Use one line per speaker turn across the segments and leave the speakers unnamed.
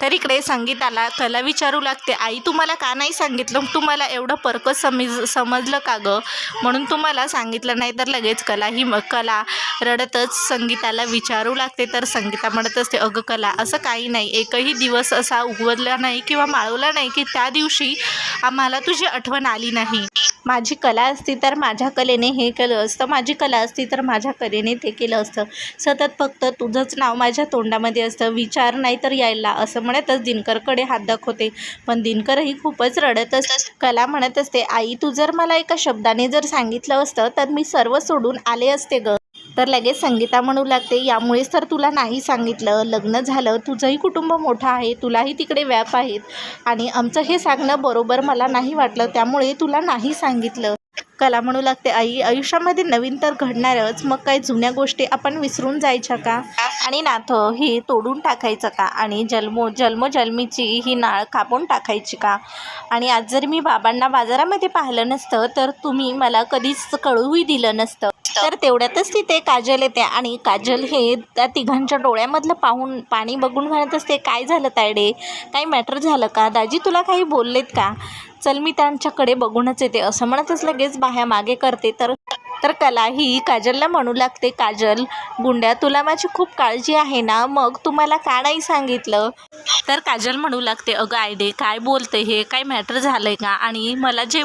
तर इकडे संगीताला कला विचारू लागते आई तुम्हाला का नाही सांगितलं? तुम्हाला एवढं परक समिज समजलं का गं? म्हणून तुम्हाला सांगितलं नाही तर लगेच कला ही कला रडतच संगीताला विचारू लागते. तर संगीता म्हणत असते अगं कला असं काही नाही. एकही दिवस असा उगवला नाही किंवा माळवला नाही की त्या दिवशी आम्हाला तुझी आठवण आली नाही. माझी कला असती तर माझ्या कलेने हे केलं असतं माझी कला असती तर माझ्या कलेने ते केलं असतं. सतत फक्त तुझंच नाव माझ्या तोंडामध्ये असतं विचार नाही तर यायला असं म्हणतच दिनकरकडे हात दाखवते. पण दिनकरही खूपच रडत असत कला म्हणत असते आई तू जर मला एका शब्दाने जर सांगितलं असतं तर मी सर्व सोडून आले असते ग. तर लगेच संगीता म्हणू लागते यामुळेच तर तुला नाही सांगितलं. लग्न झालं. तुझंही कुटुंब मोठं आहे. तुलाही तिकडे व्याप आहेत. आणि आमचं हे सांगणं बरोबर मला नाही वाटलं. त्यामुळे तुला नाही सांगितलं. कला म्हणू लागते आई आयुष्यामध्ये नवीन तर घडणारच. मग काही जुन्या गोष्टी आपण विसरून जायच्या का? आणि नातं हे तोडून टाकायचं का? आणि जन्मो जन्मोजन्मीची ही नाळ कापून टाकायची का? आणि आज जर मी बाबांना बाजारामध्ये पाहिलं नसतं तर तुम्ही मला कधीच कळूही दिलं नसतं. तर तेवढ्यातच तिथे काजल येते आणि काजल हे त्या तिघांच्या डोळ्यामधलं पाहून पाणी बघून म्हणत असते काय झालं तायडे? काही मॅटर झालं का? दाजी तुला काही बोललेत का? चल मी त्यांच्याकडे बघूनच येते. असं म्हणतच लगेच बाह्या मागे करते. तर तर कला ही काजलला म्हणू लागते काजल गुंड्या तुला माझी खूप काळजी आहे ना? मग तुम्हाला का नाही सांगितलं? तर काजल म्हणू लागते अगं आयडे काय बोलते हे? काय मॅटर झालं आहे का? आणि मला जे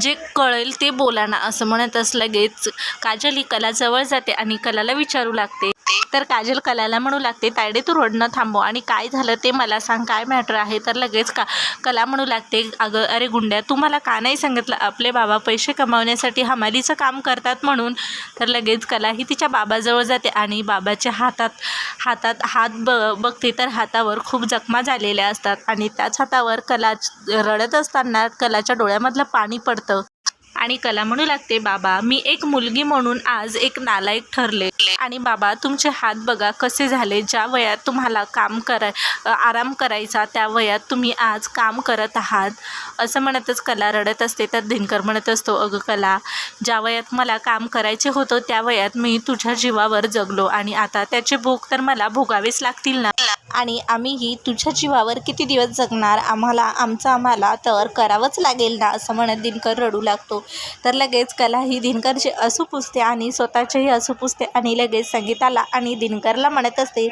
जे कळेल ते बोला ना. असं म्हणतच लगेच काजल ही कलाजवळ जाते आणि कलाला विचारू लागते. तर काजल कलाला म्हणू लागते तायडे तू रडणं थांबव. आणि काय झालं ते मला सांग. काय मॅटर आहे? तर लगेच का कला म्हणू लागते अगं अरे गुंड्या तू मला का नाही सांगितलं? आपले बाबा पैसे कमावण्यासाठी हमालीचं काम करतात म्हणून. तर लगेच कला ही तिच्या बाबाजवळ जाते आणि बाबाच्या हातात हातात हात ब बघते तर हातावर खूप जखमा झालेल्या असतात. आणि त्याच हातावर कला रडत असताना कलाच्या डोळ्यामधलं पाणी पडतं. आणि कला म्हणू लागते बाबा मी एक मुलगी म्हणून आज एक नालायक ठरले. आणि बाबा तुमचे हात बघा कसे झाले. ज्या वयात तुम्हाला काम कराय आराम करायचा त्या वयात तुम्ही आज काम करत आहात. असं म्हणतच कला रडत असते. तर दिनकर म्हणत असतो अगं कला ज्या वयात मला काम करायचे होतं त्या वयात मी तुझ्या जीवावर जगलो आणि आता त्याचे भोग तर मला भोगावेच लागतील ना. आणि आम्हीही तुझ्या जीवावर किती दिवस जगणार? आम्हाला आमचं आम्हाला तर करावंच लागेल ना असं म्हणत दिनकर रडू लागतो. तर लगेच कला ही दिनकरचे असू पुसते आणि स्वतःचेही असू पुसते आणि लगेच संगीताला आणि दिनकरला म्हणत असते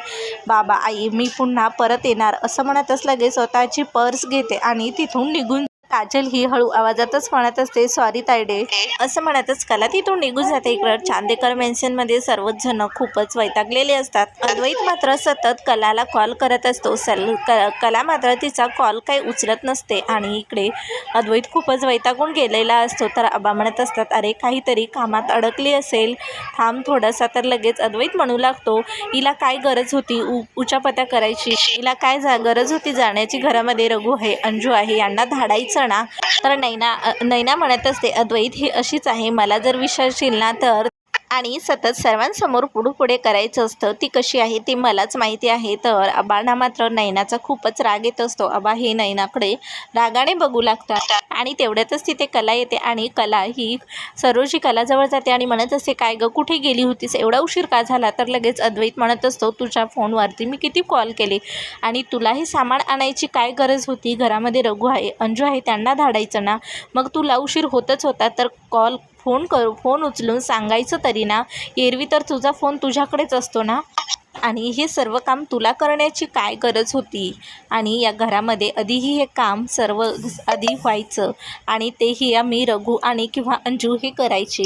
बाबा आई मी पुन्हा परत येणार. असं म्हणतच लगेच स्वतःची पर्स घेते आणि तिथून निघून काजल ही हळू आवाजातच म्हणत असते सॉरी तायडे. असं म्हणतच कला तिथून निघून जाते इकडं. चांदेकर मेन्शनमध्ये सर्वच जण खूपच वैतागलेले असतात. अद्वैत मात्र सतत कलाला कॉल करत असतो. सल क कला मात्र तिचा कॉल काही उचलत नसते आणि इकडे अद्वैत खूपच वैतागून गेलेला असतो. तर आबा म्हणत असतात अरे काहीतरी कामात अडकली असेल. थांब थोडासा तर लगेच. अद्वैत म्हणू लागतो हिला काय गरज होती? उ उचापत्या करायची. हिला काय जा गरज होती जाण्याची? घरामध्ये रघु आहे अंजू आहे यांना धाडायचं सणा तर नैना नैना म्हणत असते अद्वैत ही अशीच आहे. मला जर विचारशील ना तर आणि सतत सर्वांसमोर पुढे पुढे करायचं असतं. ती कशी आहे ती मलाच माहिती आहे. तर अबांना मात्र नैनाचा खूपच राग येत असतो. अबा हे नैनाकडे रागाने बघू लागतात. आणि तेवढ्यातच तिथे कला येते आणि कला ही सरोजी कलाजवळ जाते आणि म्हणत असते काय गं कुठे गेली होतीस? एवढा उशीर का झाला? तर लगेच अद्वैत म्हणत असतो तुझ्या फोनवरती मी किती कॉल केले आणि तुलाही सामान आणायची काय गरज होती? घरामध्ये रघु आहे अंजू आहे त्यांना धाडायचं ना? मग तुला उशीर होतच होता तर कॉल फोन कर फोन उचलून सांगायचं तरी ना एरवी तर तुझा फोन तुझ्याकडेच असतो ना? आणि हे सर्व काम तुला करण्याची काय गरज होती? आणि या घरामध्ये आधीही हे काम सर्व आधी व्हायचं आणि तेही आम्ही रघु आणि किंवा अंजू हे करायचे.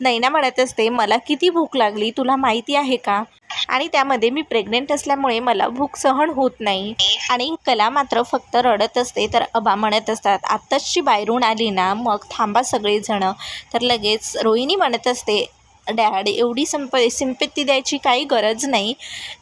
नैना म्हणत असते मला किती भूक लागली तुला माहिती आहे का? आणि त्यामध्ये मी प्रेग्नेंट असल्यामुळे मला भूक सहन होत नाही. आणि कला मात्र फक्त रडत असते तर अबा म्हणत असतात आत्ताची बाहेरून आली ना मग थांबा सगळेजणं. तर लगेच रोहिणी म्हणत असते डॅड एवढी संप सिंपत्ती द्यायची काही गरज नाही.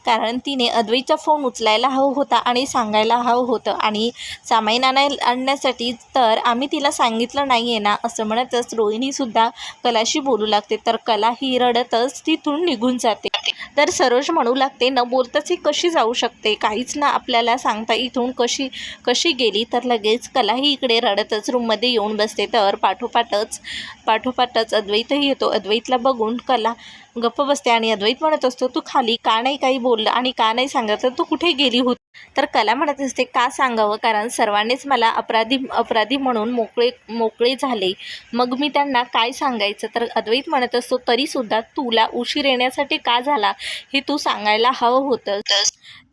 कारण तिने अद्वैचा फोन उचलायला हवं होता आणि सांगायला हवं होतं. आणि सामाईन आणाय आणण्यासाठी तर आम्ही तिला सांगितलं नाही आहे ना असं म्हणतच रोहिणीसुद्धा कलाशी बोलू लागते. तर कला ही रडतच तिथून निघून जाते. तर सरोज म्हणू लागते न बोलताच ही कशी जाऊ शकते? काहीच ना आपल्याला सांगता इथून कशी कशी गेली? तर लगेच कलाही इकडे रडतच रूममध्ये येऊन बसते. तर पाठोपाठच पाठोपाठच अद्वैतही येतो. अद्वैतला बघून कला गप्प बसते आणि अद्वैत म्हणत असतो तू खाली का नाही काही बोललं? आणि का नाही सांगितलं? तू कुठे गेली होती? तर कला म्हणत असते का सांगावं? कारण सर्वांनीच मला अपराधी अपराधी म्हणून मोकळे मोकळे झाले. मग मी त्यांना काय सांगायचं? तर अद्वैत म्हणत असतो तरीसुद्धा तुला उशीर येण्यासाठी का झाला? हे तू सांगायला हवं होतं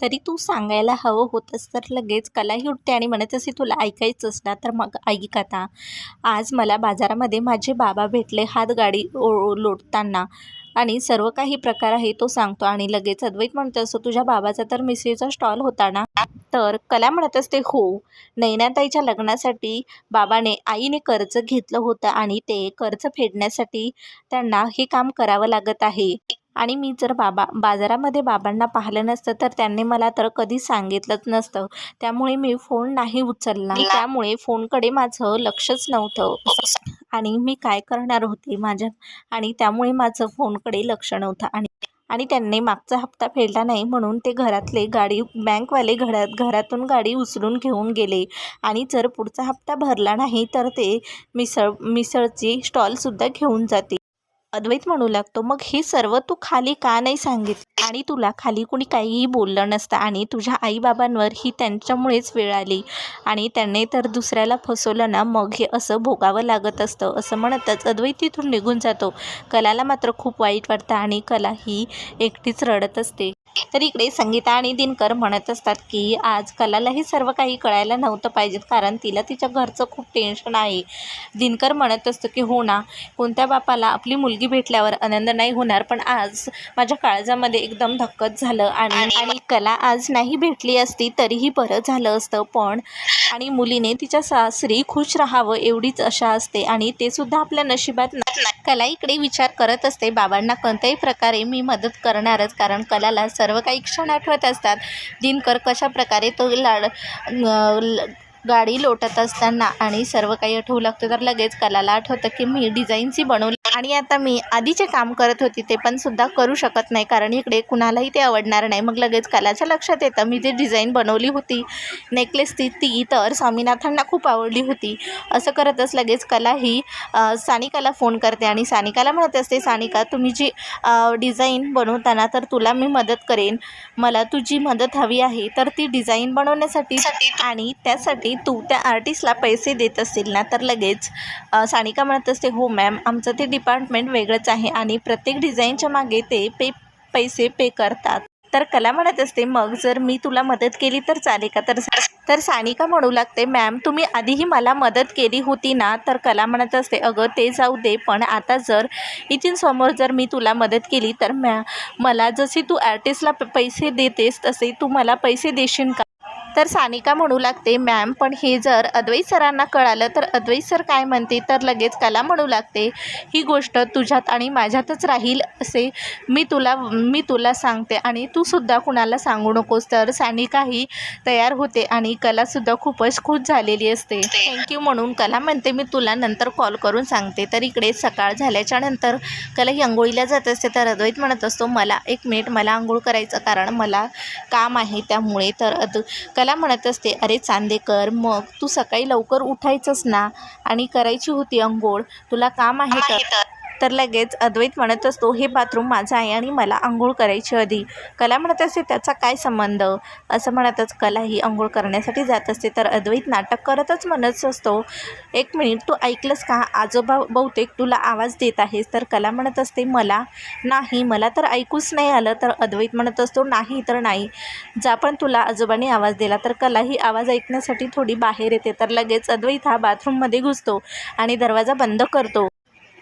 तरी तू सांगायला हवं होतंस तर लगेच कलाही उठते आणि म्हणत असे तुला ऐकायचंच ना तर मग ऐक आता. आज मला बाजारामध्ये माझे बाबा भेटले हातगाडी ओ लोटताना. आणि सर्व काही प्रकार आहे तो सांगतो. आणि लगेच अद्वैत म्हणतो असतो तुझ्या बाबाचा तर मिसळीचा स्टॉल होता ना? तर कला म्हणत असते हो. नैनाताईच्या लग्नासाठी बाबाने आईने कर्ज घेतलं होतं आणि ते कर्ज फेडण्यासाठी त्यांना हे काम करावं लागत आहे. आणि मी जर बाबा बाजारामध्ये बाबांना पाहिलं नसतं तर त्यांनी मला तर कधीच सांगितलंच नसतं. त्यामुळे मी फोन नाही उचलला. त्यामुळे फोनकडे माझं लक्षच नव्हतं. आणि मी काय करणार होते माझ्या आणि त्यामुळे माझं फोनकडे लक्ष नव्हतं. आणि आणि त्यांनी मागचा हप्ता फेडला नाही म्हणून ते घरातले गाडी बँकवाले घरात घरातून गाडी उचलून घेऊन गेले. आणि जर पुढचा हप्ता भरला नाही तर ते मिसळ मिसळची स्टॉलसुद्धा घेऊन जाते. अद्वैत म्हणू लागतो. मग हे सर्व तू खाली का नाही सांगितलं? आणि तुला खाली कुणी काहीही बोललं नसतं आणि तुझ्या आईबाबांवर ही त्यांच्यामुळेच वेळ आली. आणि त्यांनी तर दुसऱ्याला फसवलं ना मग हे असं भोगावं लागत असतं. असं म्हणतच अद्वैत तिथून निघून जातो. कलाला मात्र खूप वाईट वाटतं आणि कला ही एकटीच रडत असते. तर इकडे संगीता आणि दिनकर म्हणत असतात की आज कलालाही सर्व काही कळायला नव्हतं पाहिजेत कारण तिला तिच्या घरचं खूप टेन्शन आहे. दिनकर म्हणत असतं की हो ना कोणत्या बापाला आपली मुलगी भेटल्यावर आनंद नाही होणार पण आज माझ्या काळजामध्ये एकदम धक्कच झालं आणि आणि कला आज नाही भेटली असती तरीही बरं झालं असतं पण आणि मुलीने तिच्या सासरी खुश राहावं एवढीच आशा असते आणि ते सुद्धा आपल्या नशिबात कला इकडे विचार करत असते. बाबांना कोणत्याही प्रकारे मी मदत करणारच कारण कलाला सर्व काही क्षण आठवत असतात. दिनकर कशा प्रकारे तो लाड ल- गाडी लोटत असताना आणि सर्व काही आठवू लागतं तर लगेच कलाला आठवतं की मी डिझाईनची बनवली आणि आता मी आधीचे काम करत होती ते पण सुद्धा करू शकत नाही कारण इकडे कुणालाही ते आवडणार नाही. मग लगेच कलाच्या लक्षात येतं मी जी डिझाईन बनवली होती नेकलेस ती ती तर स्वामीनाथांना खूप आवडली होती. असं करतच लगेच कला ही सानिकाला फोन करते आणि सानिकाला म्हणत असते सानिका तुम्ही जी डिझाईन बनवताना तर तुला मी मदत करेन. मला तुझी मदत हवी आहे. तर ती डिझाईन बनवण्यासाठी आणि त्यासाठी तू त्या आर्टिस्टला पैसे देत असतील ना? तर लगेच सानिका म्हणत असते हो मॅम आमचं ते डिप डिपार्टमेंट वेगळंच आहे आणि प्रत्येक डिझाईनच्या मागे ते पे पैसे पे करतात. तर कला म्हणत असते मग जर मी तुला मदत केली तर चालेल का? तर तर सानिका म्हणू लागते मॅम तुम्ही आधीही मला मदत केली होती ना? तर कला म्हणत असते अगं ते जाऊ दे पण आता जर इथून समोर जर मी तुला मदत केली तर मॅ मला जसे तू आर्टिस्टला प- पैसे देतेस तसे तू मला पैसे देशील का? तर सानिका म्हणू लागते मॅम पण हे जर अद्वैत सरांना कळालं तर अद्वैत सर काय म्हणते तर लगेच कला म्हणू लागते. ही गोष्ट तुझ्यात आणि माझ्यातच राहील असे मी तुला मी तुला सांगते आणि तू सुद्धा कुणाला सांगू नकोस. तर सानिकाही तयार होते आणि कलासुद्धा खूपच खुश झालेली असते. थँक्यू म्हणून कला म्हणते मी तुला नंतर कॉल करून सांगते. तर इकडे सकाळ झाल्याच्यानंतर कला ही आंघोळीला जात असते. तर अद्वैत म्हणत असतो मला एक मिनिट मला आंघोळ करायचं कारण मला काम आहे त्यामुळे. तर अद कला म्हणत असते अरे चांदेकर मग तू सकाळी लवकर उठायचंच ना आणि करायची होती आंघोळ तुला काम आहे तर. तर लगेच अद्वैत म्हणत असतो हे बाथरूम माझं आहे आणि मला आंघोळ करायची आधी. कला म्हणत असते त्याचा काय संबंध? असं म्हणतच कला ही आंघोळ करण्यासाठी जात असते. तर अद्वैत नाटक करतच म्हणत असतो एक मिनिट तू ऐकलंस का? आजोबा बहुतेक तुला आवाज देत आहेस तर कला म्हणत असते मला नाही मला तर ऐकूच नाही आलं. तर अद्वैत म्हणत असतो नाही तर नाही जा पण तुला आजोबांनी आवाज दिला. तर कला ही आवाज ऐकण्यासाठी थोडी बाहेर येते. तर लगेच अद्वैत हा बाथरूममध्ये घुसतो आणि दरवाजा बंद करतो.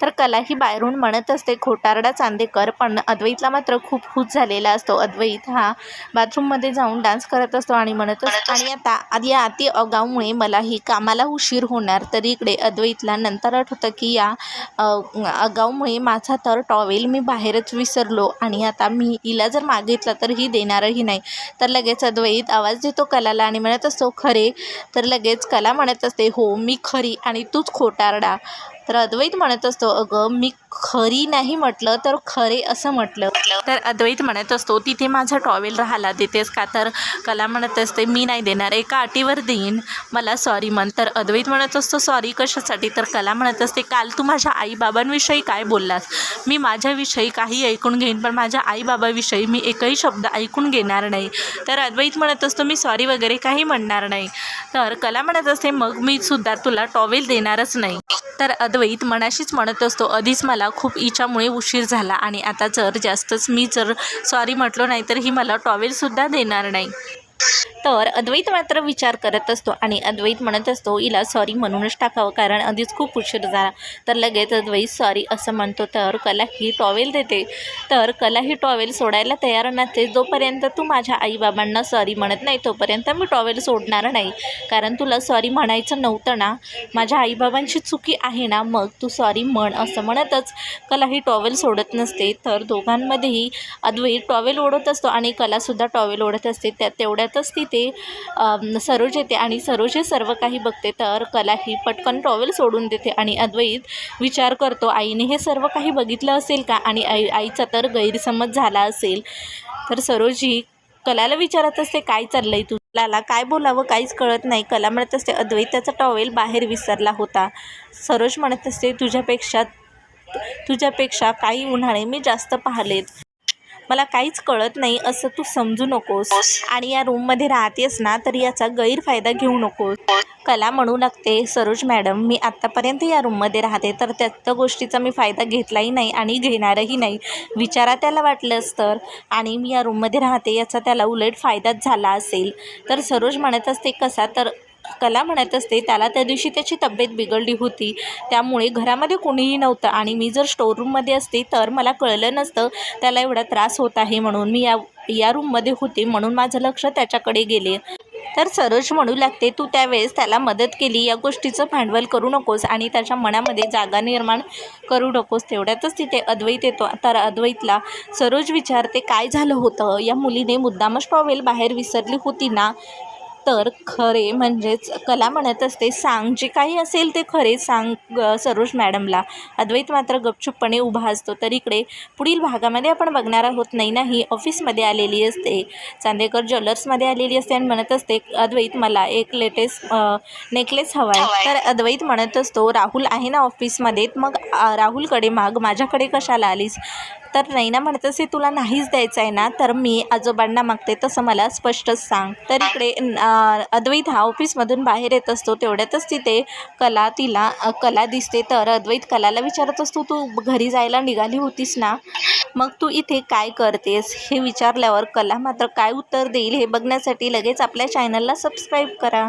तर कला ही बाहेरून म्हणत असते खोटारडा चांदेकर. पण अद्वैतला मात्र खूप खुश झालेला असतो. अद्वैत हा बाथरूममध्ये जाऊन डान्स करत असतो आणि म्हणत असतो आणि आता आधी या अति अगाऊमुळे मला ही कामाला उशीर होणार. तरी इकडे अद्वैतला नंतर आठवतं की या अ, अगाऊमुळे माझा तर टॉवेल मी बाहेरच विसरलो आणि आता मी हिला जर मागितलं तर ही देणारही नाही. तर लगेच अद्वैत आवाज देतो कलाला आणि म्हणत असतो खरे. तर लगेच कला म्हणत असते हो मी खरी आणि तूच खोटारडा. तर अद्वैत म्हणत असतो अगं मी खरी नाही म्हटलं तर खरे असं म्हटलं. तर अद्वैत म्हणत असतो तिथे माझा टॉवेल राहिला देतेस का? तर कला म्हणत असते मी नाही देणार एका अटीवर देईन. मला सॉरी म्हण. तर अद्वैत म्हणत असतो सॉरी कशासाठी? तर कला म्हणत असते काल तू माझ्या आईबाबांविषयी काय बोललास? मी माझ्याविषयी काही ऐकून घेईन पण माझ्या आईबाबाविषयी मी एकही शब्द ऐकून घेणार नाही. तर अद्वैत म्हणत असतो मी सॉरी वगैरे काही म्हणणार नाही. तर कला म्हणत असते मग मी सुद्धा तुला टॉवेल देणारच नाही. तर अद्वैत मनाशीच म्हणत असतो आधीच मला खूप इच्छामुळे उशीर झाला आणि आता जर जास्तच मी जर सॉरी म्हटलो नाही तर ही मला टॉवेलसुद्धा देणार नाही. तर अद्वैत मात्र विचार करत असतो आणि अद्वैत म्हणत असतो हिला सॉरी म्हणूनच टाकावं कारण आधीच खूप उशीर झाला. तर लगेच अद्वैत सॉरी असं म्हणतो तर कला ही टॉवेल देते. तर कला ही टॉवेल सोडायला तयार नसते. जोपर्यंत तू माझ्या आईबाबांना सॉरी म्हणत नाही तोपर्यंत मी टॉवेल सोडणार नाही. कारण तुला सॉरी म्हणायचं नव्हतं ना? माझ्या आईबाबांची चुकी आहे ना? मग तू सॉरी म्हण असं म्हणतच कला ही टॉवेल सोडत नसते. तर दोघांमध्येही अद्वैत टॉवेल ओढत असतो आणि कलासुद्धा टॉवेल ओढत असते. त्या तेवढ्या त्यातच तिथे सरोज येते आणि सरोज हे सर्व काही बघते तर कला ही पटकन टॉवेल सोडून देते आणि अद्वैत विचार करतो आईने हे सर्व काही बघितलं असेल का? आणि आई आईचा तर गैरसमज झाला असेल. तर सरोज ही कलाला विचारत असते काय चाललंय तुलाला काय बोलावं? काहीच कळत नाही. कला म्हणत असते अद्वैत त्याचा टॉवेल बाहेर विसरला होता. सरोज म्हणत असते तुझ्यापेक्षा तुझ्यापेक्षा काही उन्हाळे मी जास्त पाहिलेत. मला काहीच कळत नाही असं तू समजू नकोस. आणि या रूममध्ये राहतेस ना तर याचा गैरफायदा घेऊ नकोस. कला म्हणू लागते सरोज मॅडम मी आत्तापर्यंत या रूममध्ये राहते तर त्या त्या गोष्टीचा मी फायदा घेतलाही नाही आणि घेणारही नाही. विचारा त्याला वाटलंच तर आणि मी या रूममध्ये राहते याचा त्याला उलट फायदाच झाला असेल. तर सरोज म्हणत असते कसा तर कला म्हणत असते त्याला त्या दिवशी त्याची तब्येत बिघडली होती. त्यामुळे घरामध्ये कोणीही नव्हतं आणि मी जर स्टोरूममध्ये असते तर मला कळलं नसतं त्याला एवढा त्रास होत आहे म्हणून मी या या रूममध्ये होते म्हणून माझं लक्ष त्याच्याकडे गेले. तर सरोज म्हणू लागते तू त्यावेळेस त्याला मदत केली या गोष्टीचं भांडवल करू नकोस आणि त्याच्या मनामध्ये जागा निर्माण करू नकोस. तेवढ्यातच तिथे अद्वैत येतो. तर अद्वैतला सरोज विचारते काय झालं होतं? या मुलीने मुद्दामच टॉवेल बाहेर विसरली होती ना? तर खरे म्हणजेच कला म्हणत असते. सांग जे काही असेल ते खरे सांग सरोज मॅडमला. अद्वैत मात्र गपचूपपणे उभा असतो. तर इकडे पुढील भागामध्ये आपण बघणार आहोत. नाही नाही ऑफिसमध्ये आलेली असते. चांदेकर ज्वेलर्समध्ये आलेली असते आणि म्हणत असते अद्वैत मला एक लेटेस्ट नेकलेस हवा आहे तर अद्वैत म्हणत असतो राहुल आहे ना ऑफिसमध्ये? मग राहुलकडे माग. माझ्याकडे कशाला आलीस? तर नैना म्हणत असे तुला नाहीच द्यायचं आहे ना तर मी आजोबांना मागते तसं मला स्पष्टच सांग. तर इकडे अद्वैत हा ऑफिसमधून बाहेर येत असतो तेवढ्यातच तिथे कला तिला कला दिसते. तर अद्वैत कलाला विचारत असतो तू घरी जायला निघाली होतीस ना? मग तू इथे काय करतेस? हे विचारल्यावर कला मात्र काय उत्तर देईल हे बघण्यासाठी लगेच आपल्या चॅनलला सबस्क्राईब करा.